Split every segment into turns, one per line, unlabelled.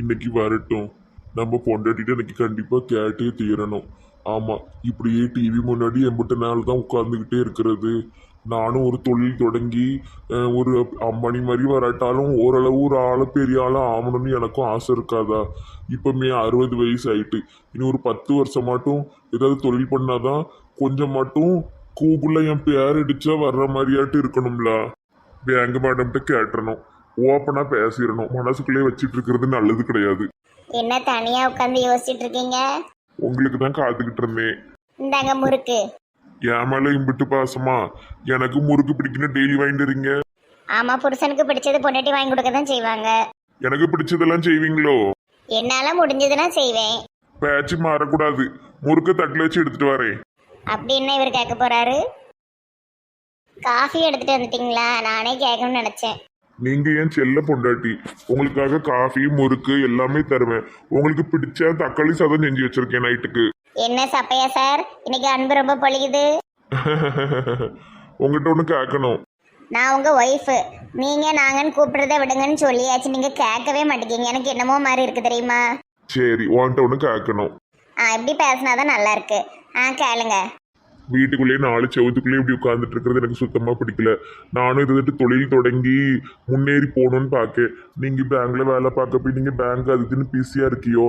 இன்னைக்கு வரட்டும். நம்ம பொண்டாட்டிட்டு இன்னைக்கு கண்டிப்பாக கேட்டே தீரணும். ஆமாம் இப்படியே டிவி முன்னாடி எம்பிட்ட நாள் தான் உட்காந்துக்கிட்டே இருக்கிறது. நானும் ஒரு தொழில் தொடங்கி ஒரு அம்மணி மாதிரி வராட்டாலும் ஓரளவு ஒரு ஆளை பெரிய ஆளாக ஆகணும்னு எனக்கும் ஆசை இருக்காதா? இப்போமே அறுபது வயசு ஆயிட்டு. இனி ஒரு பத்து வருஷம் மட்டும் ஏதாவது தொழில் பண்ணாதான் கொஞ்சம் மட்டும் கூகுளில் என் பேர் அடித்தா வர்ற மாதிரியாட்டு இருக்கணும்ல. பேங்க் மேடம்கிட்ட கேட்டணும். ஓப்பனாக பேசிடணும். மனசுக்குள்ளே வச்சிட்டு இருக்கிறது நல்லது கிடையாது.
என்ன தனியா உட்காந்து யோசிச்சுட்டு இருக்கீங்க
உங்களுக்கு தான் காத்துக்கிட்டு இருந்தேன்.
இந்தாங்க முறுக்கு.
என் மேல இம்பிட்டு பாசமா? எனக்கு முறுக்கு பிடிக்கணும் டெய்லி வாங்கிட்டு வரீங்க?
ஆமா புருஷனுக்கு பிடிச்சது பொண்டாட்டி வாங்கி கொடுக்க தான் செய்வாங்க.
எனக்கு பிடிச்சதெல்லாம் செய்வீங்களோ?
என்னால முடிஞ்சதுன்னா செய்வேன்.
பேச்சு மாறக்கூடாது. முறுக்கு தட்டில் வச்சு எடுத்துட்டு வரேன்.
அப்படி என்ன இவர் கேட்க போறாரு? காஃபி எடுத்துட்டு வந்துட்டீங்களா? நானே கேட்கணும்னு நினைச்சேன்.
நீங்க ஏன் செல்ல பொண்டாட்டி? உங்களுக்காக காஃபி முறுக்கு எல்லாமே தருவேன். உங்களுக்கு பிடிச்ச தக்காளி சாதம் செஞ்சு வச்சிருக்கேன் நைட்டுக்கு.
என்ன சப்பையா சார்? இன்னைக்கு அன்பு ரொம்ப பொழியுது.
உங்ககிட்ட ஒன்று கேட்கணும்
நான் உங்க ஒய்ஃபு நீங்க நாங்கன்னு கூப்பிடுறத விடுங்கன்னு சொல்லியாச்சு. நீங்க கேட்கவே மாட்டேங்க எனக்கு என்னமோ மாதிரி இருக்கு தெரியுமா?
சரி உன்கிட்ட ஒன்று கேட்கணும்
ஆ இப்படி பேசினாதான் நல்லா இருக்கு. ஆ கேளுங்க.
வீட்டுக்குள்ளேயே நாலு செவத்துக்குள்ளேயே இப்படி உட்காந்துட்டு இருக்கிறது எனக்கு சுத்தமாக பிடிக்கல. நானும் இது வந்துட்டு தொழில் தொடங்கி முன்னேறி போகணும்னு பார்க்கேன் நீங்கள் பேங்க்கில் வேலை பார்க்க போய் நீங்கள் பேங்க் அது இதுன்னு பிஸியாக இருக்கியோ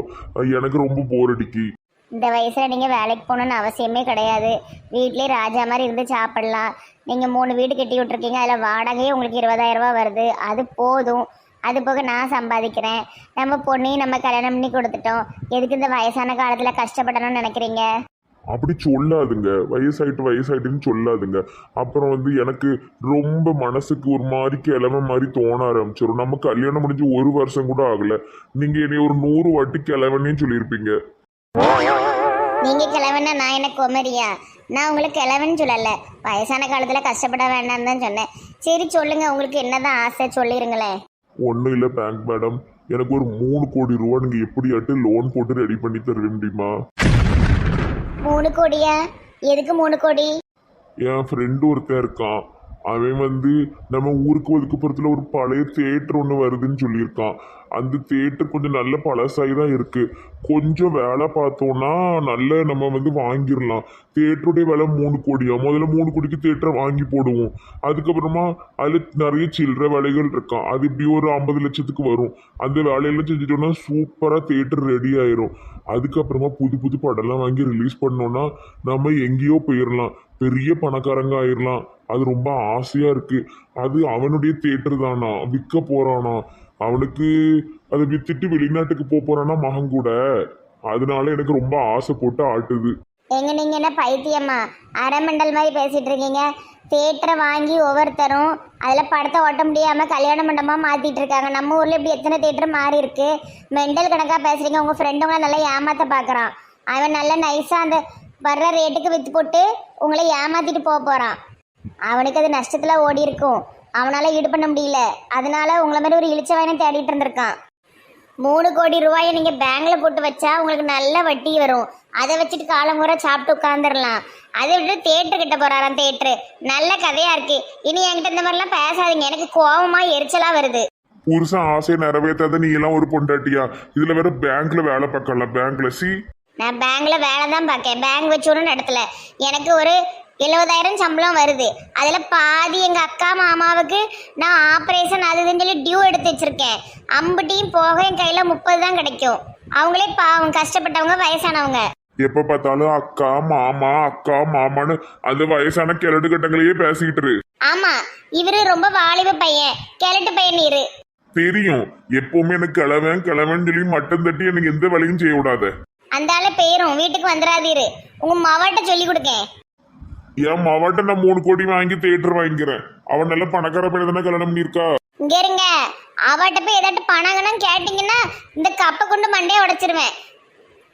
எனக்கு ரொம்ப போர் அடிக்கி.
இந்த வயசில் நீங்கள் வேலைக்கு போகணுன்னு அவசியமே கிடையாது. வீட்லேயே ராஜா மாதிரி இருந்து சாப்பிடலாம். நீங்கள் மூணு வீடு கட்டி விட்ருக்கீங்க அதில் வாடகையே உங்களுக்கு இருபதாயிரம் ரூபாய் வருது. அது போதும். அது போக நான் சம்பாதிக்கிறேன். நம்ம பொண்ணையும் நம்ம கல்யாணம் பண்ணி கொடுத்துட்டோம். எதுக்கு இந்த வயசான காலத்தில் கஷ்டப்படணும்னு நினைக்கிறீங்க?
அப்படி சொல்லாதுங்க. வயசாயிட்டு வயசாயிட்டுன்னு சொல்லாதுங்க. அப்புறம் வந்து எனக்கு ரொம்ப மனசுக்கு ஒரு மாதிரி கிழமை மாதிரி தோண ஆரம்பிச்சிடும் நம்ம கல்யாணம் முடிஞ்சு ஒரு வருஷம் கூட ஆகல. நீங்க என்னை ஒரு நூறு வாட்டி கிழவனே சொல்லியிருப்பீங்க.
நீங்க கிழவனா நான் என்ன குமரியா? நான் உங்களுக்கு கிழவன்னு சொல்லல. வயசான காலத்துல கஷ்டப்பட வேண்டாம்னு தான் சொன்னேன். சரி சொல்லுங்க உங்களுக்கு என்னதான் ஆசை சொல்லிருங்களேன்
ஒன்றும் இல்லை பேங்க் மேடம் எனக்கு ஒரு மூணு கோடி ரூபா நீங்கள் எப்படியாட்டு லோன் போட்டு ரெடி பண்ணி தர முடியுமா
மூணு கோடியா? எதுக்கு மூணு கோடி?
என் ஃப்ரெண்டு ஒருத்தன் இருக்கான். அவன் வந்து நம்ம ஊருக்கு ஒதுக்குப்புறத்தில் ஒரு பழைய தேட்டர் ஒன்று வருதுன்னு சொல்லியிருக்கான். அந்த தேட்டர் கொஞ்சம் நல்ல பழசாகி தான் இருக்குது கொஞ்சம் வேலை பார்த்தோன்னா நல்ல நம்ம வந்து வாங்கிடலாம். தேட்டருடைய விலை மூணு கோடியா? முதல்ல மூணு கோடிக்கு தேட்டரை வாங்கி போடுவோம். அதுக்கப்புறமா அதில் நிறைய சில்லற வேலைகள் இருக்கான் அது இப்படி ஒரு ஐம்பது லட்சத்துக்கு வரும். அந்த வேலையெல்லாம் செஞ்சுட்டோம்னா சூப்பராக தேட்டர் ரெடி ஆயிரும். அதுக்கப்புறமா புது புது படம்லாம் வாங்கி ரிலீஸ் பண்ணோன்னா நம்ம எங்கேயோ போயிடலாம் பெரிய பணக்காரங்க ஆயிரலாம். அது ரொம்ப ஆசையாக இருக்குது அது அவனுடைய தேட்டர் தானா? விற்க போகிறானா அவனுக்கு அதை வித்துட்டு வெளிநாட்டுக்கு போக போறானா மகன் கூட? அதனால எனக்கு ரொம்ப ஆசை போட்டு ஆட்டுது.
எங்க நீங்க என்ன பைத்தியமா? அரைமண்டல் மாதிரி பேசிட்டு இருக்கீங்க. தேட்டரை வாங்கி ஒவ்வொருத்தரும் அதில் படத்தை ஓட்ட முடியாம கல்யாண மண்டபமாக மாத்திட்டு இருக்காங்க. நம்ம ஊர்ல இப்படி எத்தனை தேட்டர் மாறி இருக்கு? மெண்டல் கணக்காக பேசுறீங்க. உங்க ஃப்ரெண்டுங்களை நல்லா ஏமாத்த பாக்குறான். அவன் நல்லா நைஸா அந்த வர்ற ரேட்டுக்கு வித்து போட்டு உங்களை ஏமாத்திட்டு போக போறான். அவனுக்கு அது நஷ்டத்துல ஓடி இருக்கும் அவனால ஈடு பண்ண முடியல. அதனால உங்களை மாதிரி ஒரு இழிச்ச வாயனை தேடிட்டு இருந்திருக்கான். மூணு கோடி ரூபாயை நீங்க பேங்க்ல போட்டு வச்சா உங்களுக்கு நல்ல வட்டி வரும். அதை வச்சுட்டு காலமுறை சாப்பிட்டு உட்காந்துடலாம் அதை விட்டு தேட்டர் கிட்ட போறாராம் தேட்டரு நல்ல கதையா இருக்கு. இனி என்கிட்ட இந்த மாதிரிலாம் பேசாதீங்க. எனக்கு கோவமா எரிச்சலா வருது.
புருஷன் ஆசையை நிறைவேற்றாத நீ எல்லாம் ஒரு பொண்டாட்டியா? இதுல வேற பேங்க்ல வேலை பார்க்கலாம் பேங்க்ல சி.
நான் பேங்க்ல வேலை தான் பார்க்கேன். பேங்க் வச்சு ஒன்றும் நடத்தல. எனக்கு ஒரு எழுபதாயிரம் சம்பளம் வருது. அதுல பாதி எங்க அக்கா மாமாவுக்கு நான் ஆப்ரேஷன் அது இதுன்னு சொல்லி டியூ எடுத்து வச்சிருக்கேன். அம்புட்டியும் போக என் கையில முப்பது தான் கிடைக்கும். அவங்களே பாவம் கஷ்டப்பட்டவங்க வயசானவங்க.
எப்ப பார்த்தாலும் அக்கா மாமா அக்கா மாமான்னு அந்த வயசான கிழடு கட்டங்களையே பேசிக்கிட்டு இரு.
ஆமா இவரு ரொம்ப வாலிப பையன். கிழட்டு பையன் இரு.
தெரியும் எப்பவுமே எனக்கு கிழவன் கிழவன் சொல்லி மட்டம் தட்டி எனக்கு எந்த வேலையும் செய்ய விடாத.
அந்த ஆளு பெயரும் வீட்டுக்கு வந்துடாதீரு. உங்க மவட்ட சொல்லி கொடுக்கேன்.
என் மவட்ட நான் மூணு கோடி வாங்கி தேட்டர் வாங்கிக்கிறேன். அவன் நல்ல பணக்கார பையன் தானே கல்யாணம் பண்ணியிருக்கா?
இங்க இருங்க. அவட்ட போய் ஏதாட்டு பணங்கன்னு கேட்டீங்கன்னா இந்த கப்பை கொண்டு மண்டையை உடைச்சிருவேன்.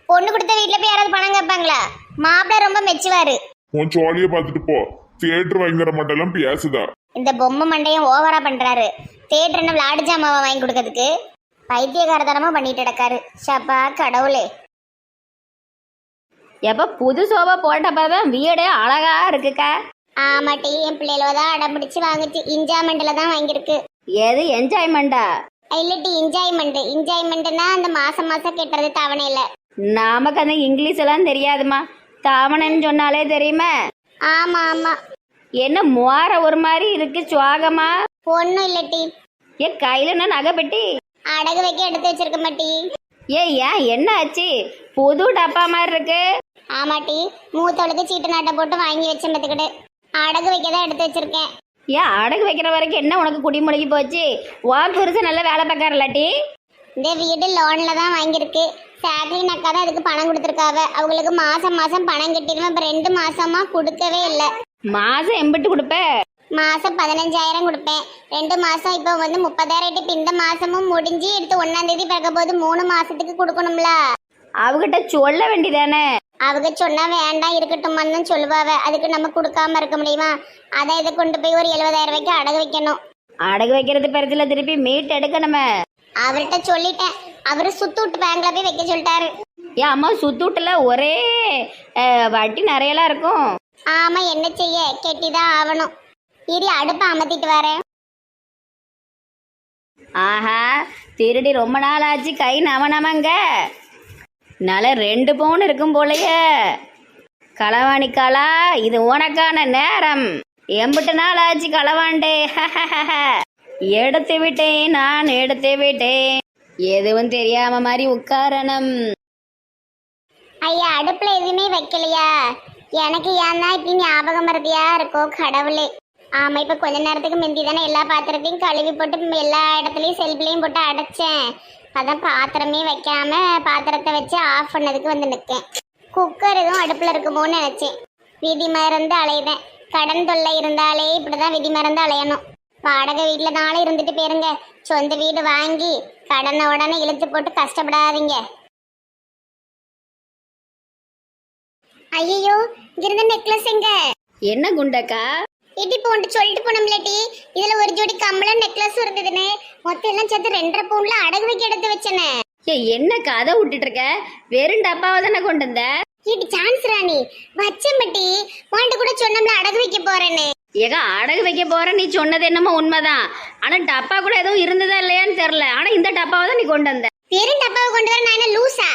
பொண்ணு கொடுத்த வீட்டுல போய் யாராவது பணம் கேட்பாங்களா? மாப்பிள்ளை ரொம்ப மெச்சுவாரு.
உன் சோழியை பார்த்துட்டு போ. தியேட்டர் வாங்கிற மட்டும் பேசுதா.
இந்த பொம்மை மண்டையும் ஓவரா பண்றாரு. தேட்டர் என்ன விளாடு ஜாமாவை வாங்கி கொடுக்கறதுக்கு. பைத்தியகாரத்தனமா பண்ணிட்டு கிடக்காரு. ஷப்பா கடவுளே.
எப்போ புது சோபா போட்டப்ப தான் வீடே அழகா இருக்குக்கா.
ஆமாட்டி என் பிள்ளைகள தான் அடம் பிடிச்சு வாங்குச்சு. இன்ஜாமெண்ட்ல தான் வாங்கியிருக்கு.
எது என்ஜாய்மெண்டா
இல்லட்டி என்ஜாய்மெண்ட் என்ஜாய்மெண்ட்னா அந்த மாசம் மாசம் கெட்டுறது தவணையில.
நமக்கு அந்த இங்கிலீஷ் எல்லாம் தெரியாதுமா தாமனன்னு சொன்னாலே தெரியுமா?
ஆமா ஆமா.
என்ன மோர ஒரு மாதிரி இருக்கு சுவாகமா?
ஒன்றும் இல்லட்டி.
ஏ கையில என்ன நகை பெட்டி?
அடகு வைக்க எடுத்து வச்சிருக்க மாட்டி
ஏ ஏன் என்ன ஆச்சு புது டப்பா மாதிரி இருக்கு
ஆமாட்டி மூத்தவளுக்கு சீட்டு நாட்டை போட்டு வாங்கி வச்சேன் பத்துக்கிட்டு அடகு வைக்க தான் எடுத்து வச்சிருக்கேன்.
ஏன் அடகு வைக்கிற வரைக்கும் என்ன உனக்கு குடிமுழுகி போச்சு? உன் புருஷன் நல்ல வேலை பார்க்கறலாட்டி
இந்த வீடு லோன்ல தான் வாங்கியிருக்கு. சாக்லின் அக்கா தான் அதுக்கு பணம் கொடுத்துருக்காவ. அவங்களுக்கு மாசம் மாசம் பணம் கட்டிடுவேன். இப்போ ரெண்டு மாசமா கொடுக்கவே இல்லை.
மாசம் எம்பிட்டு கொடுப்ப?
மாசம் பதினஞ்சாயிரம் கொடுப்பேன். ரெண்டு மாசம் இப்போ வந்து முப்பதாயிரம் இப்போ இந்த மாசமும் முடிஞ்சு எடுத்து ஒன்னாம் தேதி பிறக்க போது மூணு மாசத்துக்கு கொடுக்கணும்ல.
அவகிட்ட சொல்ல வேண்டியதானே?
அவங்க சொன்னா வேண்டாம் இருக்கட்டுமான்னு தான் சொல்லுவாவ. அதுக்கு நம்ம கொடுக்காம இருக்க முடியுமா? அதை இதை கொண்டு போய் ஒரு எழுபதாயிரம் ரூபாய்க்கு அடகு வைக்கணும்.
அடகு வைக்கிறது பெருத்துல திருப்பி மீட் எடுக்கணுமே.
அவர்கிட்ட சொல்லிட்டேன். அவரு சுத்து விட்டு பேங்க்ல போய் வைக்க சொல்லிட்டாரு.
ஏன் அம்மா சுத்தூட்டில் ஒரே அஹ், வட்டி நிறையலாம் இருக்கும்.
ஆமா என்ன செய்ய? கெட்டிதான் ஆகணும். இரு அடுப்பை அமர்த்திட்டு வரேன்.
ஆஹா திருடி ரொம்ப நாள் ஆச்சு கை நம நமங்க. நல்ல ரெண்டு பவுன் இருக்கும் போலயே. களவாணி காலா இது உனக்கான நேரம். எம்பிட்டு நாள் ஆச்சு களவாண்டே. எடுத்து விட்டேன் நான் எடுத்து விட்டேன். எதுவும் தெரியாம மாதிரி உட்காரணும்.
ஐயா அடுப்புல எதுவுமே வைக்கலையா? எனக்கு ஏன் தான் இப்படி ஞாபகம் மறதியா இருக்கோ கடவுளே. ஆமாம் இப்போ கொஞ்ச நேரத்துக்கு முந்தி தானே எல்லா பாத்திரத்தையும் கழுவி போட்டு எல்லா இடத்துலையும் செல்ஃப்லேயும் போட்டு அடைச்சேன். அதான் பாத்திரமே வைக்காம பாத்திரத்தை வச்சு ஆஃப் பண்ணதுக்கு வந்து நிற்கேன் குக்கர் எதுவும் அடுப்பில் இருக்குமோன்னு நினச்சேன். விதி மறந்து அலையுதேன். கடன் தொல்லை இருந்தாலே இப்படி தான் விதி மறந்து அலையணும். வாடகை வீட்டில் நாளே இருந்துட்டு போயிருங்க. சொந்த வீடு வாங்கி கடனை உடனே இழுத்து போட்டு கஷ்டப்படாதீங்க. ஐயோ இங்கிருந்து நெக்லஸ் எங்க?
என்ன குண்டக்கா?
இடி போட்டு சொல்லிட்டு போனோம்லட்டி இதுல ஒரு ஜோடி கம்மலும் நெக்லஸ் இருந்ததுன்னு மொத்தம் எல்லாம் சேர்த்து ரெண்டரை பவுன்ல அடகு வைக்க எடுத்து வச்சேனே.
ஏ என்ன கதை விட்டுட்டு இருக்க? வெறும் டப்பாவை தானே கொண்டு வந்த?
இடி சான்ஸ் ராணி. வச்சம்பட்டி வாண்ட கூட சொன்னோம்ல அடகு வைக்க போறேன்னு.
ஏகா அடகு வைக்க போற நீ சொன்னது என்னமோ உண்மைதான். ஆனா டப்பா கூட எதுவும் இருந்ததா இல்லையான்னு தெரியல. ஆனா இந்த டப்பாவை தான் நீ கொண்டு வந்த.
வெறும் டப்பாவை கொண்டு வர நான் என்ன லூசா?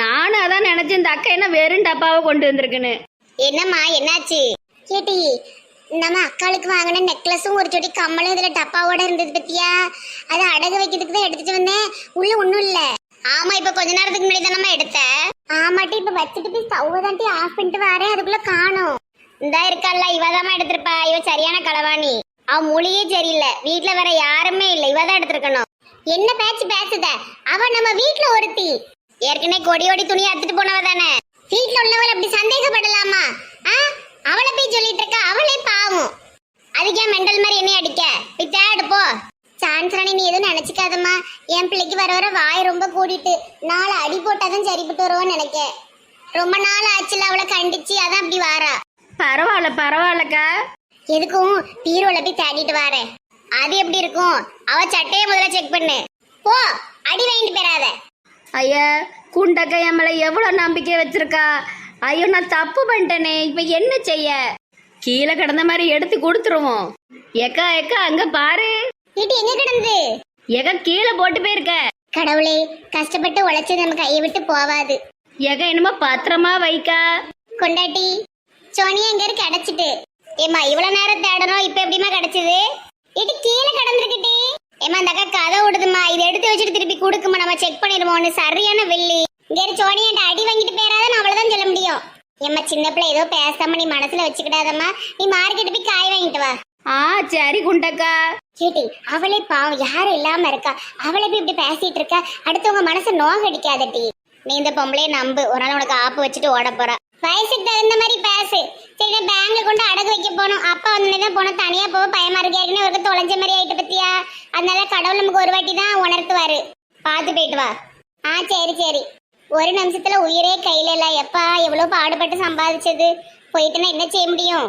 நானும் அதான் நினைச்சேன் இந்த அக்கா என்ன வெறும் டப்பாவை கொண்டு வந்திருக்குன்னு.
என்னம்மா என்னாச்சு? கேட்டி நம்ம அக்காளுக்கு வாங்கின நெக்லஸும் ஒரு ஜோடி கம்மலும் இதுல டப்பாவோட இருந்தது பத்தியா? அது அடகு வைக்கிறதுக்கு தான் எடுத்துட்டு வந்தேன். உள்ள ஒண்ணும் இல்ல. ஆமா இப்ப கொஞ்ச நேரத்துக்கு முன்னாடி தானம்மா எடுத்த? ஆமாட்டி இப்ப வச்சுட்டு போய் ஸ்டவ் தாண்டி ஆஃப் பண்ணிட்டு வரேன். அதுக்குள்ள காணும். இந்தா இருக்கல்ல இவதாம்மா எடுத்திருப்பா. இவ சரியான களவாணி. அவ மொழியே சரியில்லை. வீட்ல வேற யாருமே இல்ல. இவ தான் எடுத்திருக்கணும். என்ன பேச்சு பேசுத? அவ நம்ம வீட்ல ஒருத்தி. ஏற்கனவே கொடி கொடியோடி துணி எடுத்துட்டு போனவ தானே. வீட்ல உள்ளவள் அப்படி சந்தேகப்படலாமா? ஆ? அவளை போய் சொல்லிட்டு இருக்க? அவளே பாவம். அதுக்கே மெண்டல் மாதிரி என்ன அடிக்க? போய் தேடு போ. சான்சராணி நீ எதுவும் நினைச்சுக்காதம்மா. என் பிள்ளைக்கு வர வர வாய் ரொம்ப கூடிட்டு. நாலு அடி போட்டாதான் சரிப்பட்டு வருவோன்னு நினைக்க ரொம்ப நாள் ஆச்சுல அவளை கண்டிச்சு. அதான் அப்படி வாரா.
பரவாயில்ல பரவாயில்லக்கா.
எதுக்கும்? பீரோல போய் தேடிட்டு வாரேன். அது எப்படி இருக்கும்? அவ சட்டையை முதல்ல செக் பண்ணு. போ அடி வாங்கிட்டு போயிடாத.
ஐயா குண்டக்கா என் மேல எவ்வளவு நம்பிக்கை வச்சிருக்கா? ஐயோ நான் தப்பு பண்ணிட்டேனே. இப்ப என்ன செய்ய? கீழே கிடந்த மாதிரி எடுத்து கொடுத்துருவோம். எக்கா எக்கா அங்க பாரு.
வீட்டு எங்க கிடந்து?
எக்கா கீழே போட்டு போயிருக்க.
கடவுளே கஷ்டப்பட்டு உழைச்சது நம்ம கையை விட்டு போவாது.
எக்கா என்னமோ பத்திரமா வைக்கா.
கொண்டாட்டி சோனியா எங்க இருக்கு? கிடைச்சிட்டு ஏமா இவ்வளவு நேரம் தேடணும் இப்ப எப்படிமா கிடைச்சது? இது கீழே கிடந்திருக்குட்டி. ஏமா அந்த அக்கா கதை விடுதுமா இதை எடுத்து வச்சுட்டு திருப்பி கொடுக்குமா நம்ம செக் பண்ணிடுவோம் சரியான வெள்ளி இங்க இரு சோனியாட்ட அடி வாங்கிட்டு போயிடாத அவ்வளவுதான் சொல்ல முடியும் ஏம்மா சின்ன பிள்ளை ஏதோ பேசாம நீ மனசுல வச்சுக்கிடாதம்மா. நீ மார்க்கெட் போய் காய் வாங்கிட்டு வா.
ஆ சரி குண்டக்கா.
கேட்டி அவளே பாவம் யாரும் இல்லாம இருக்கா? அவளை போய் இப்படி பேசிட்டு இருக்கா? அடுத்தவங்க மனசை நோகடிக்காதட்டி நீ இந்த பொம்பளைய நம்பு. ஒரு நாள் உனக்கு ஆப்பு வச்சுட்டு ஓட போறா. வயசுக்கு தகுந்த மாதிரி பேசு. சரி நான் பேங்க்ல கொண்டு அடகு வைக்க போனோம். அப்பா வந்து தான் போனோம் தனியா போக பயமா இருக்கு ஏற்கனவே ஒரு தொலைஞ்ச மாதிரி ஆயிட்டு பத்தியா? அதனால கடவுள் நமக்கு ஒரு வாட்டி தான் உணர்த்துவாரு. பார்த்து போயிட்டு வா. ஆ சரி சரி. ஒரு நிமிஷத்துல உயிரே கையில இல்ல. எப்பா எவ்வளவு பாடுபட்டு சம்பாதிச்சது? போயிட்டுனா என்ன செய்ய முடியும்?